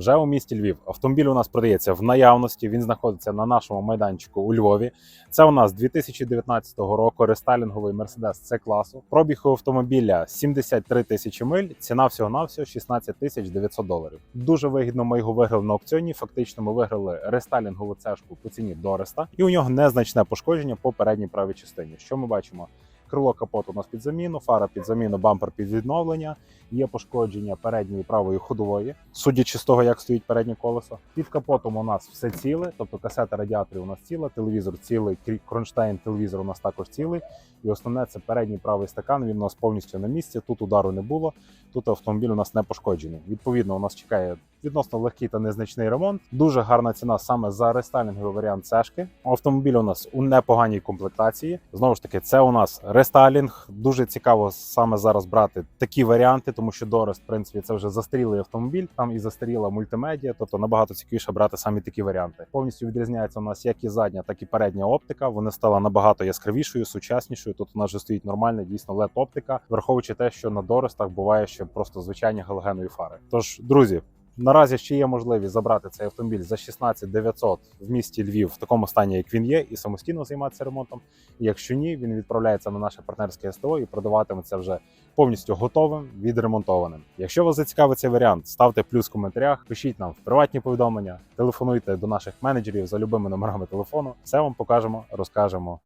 вже у місті Львів. Автомобіль у нас продається в наявності. Він знаходиться на нашому майданчику у Львові. Це у нас 2019 року рестайлінговий Mercedes C класу. Пробіг у автомобіля 73 тисячі миль. Ціна всього навсього 16 тисяч 900 доларів. Дуже вигідно. Ми його виграли на аукціоні. Фактично, ми виграли рестайлінгову цешку по ціні Дореста, і у нього незначне пошкодження по передній правій частині. Що ми бачимо? Крило капоту у нас під заміну, фара під заміну, бампер під відновлення. Є пошкодження передньої правої ходової, судячи з того, як стоїть переднє колесо. Під капотом у нас все ціле, тобто касета радіаторів у нас ціла, телевізор цілий, кронштейн телевізор у нас також цілий. І основне це передній правий стакан. Він у нас повністю на місці. Тут удару не було. Тут автомобіль у нас не пошкоджений. Відповідно, у нас чекає відносно легкий та незначний ремонт. Дуже гарна ціна саме за рестайлінговий варіант цешки. Автомобіль у нас у непоганій комплектації. Знову ж таки, це у нас рестайлінг. Дуже цікаво саме зараз брати такі варіанти, тому що Дорест, в принципі, це вже застарілий автомобіль. Там і застаріла мультимедіа, тобто набагато цікавіше брати саме такі варіанти. Повністю відрізняється у нас як і задня, так і передня оптика. Вони стала набагато яскравішою, сучаснішою. Тут у нас вже стоїть нормальна, дійсно led оптика, враховуючи те, що на Дорестах буває ще просто звичайні галогенові фари. Тож, друзі. Наразі ще є можливість забрати цей автомобіль за 16 900 в місті Львів в такому стані, як він є, і самостійно займатися ремонтом. І якщо ні, він відправляється на наше партнерське СТО і продаватиметься вже повністю готовим, відремонтованим. Якщо вас зацікавить цей варіант, ставте плюс в коментарях, пишіть нам в приватні повідомлення, телефонуйте до наших менеджерів за любими номерами телефону. Все вам покажемо, розкажемо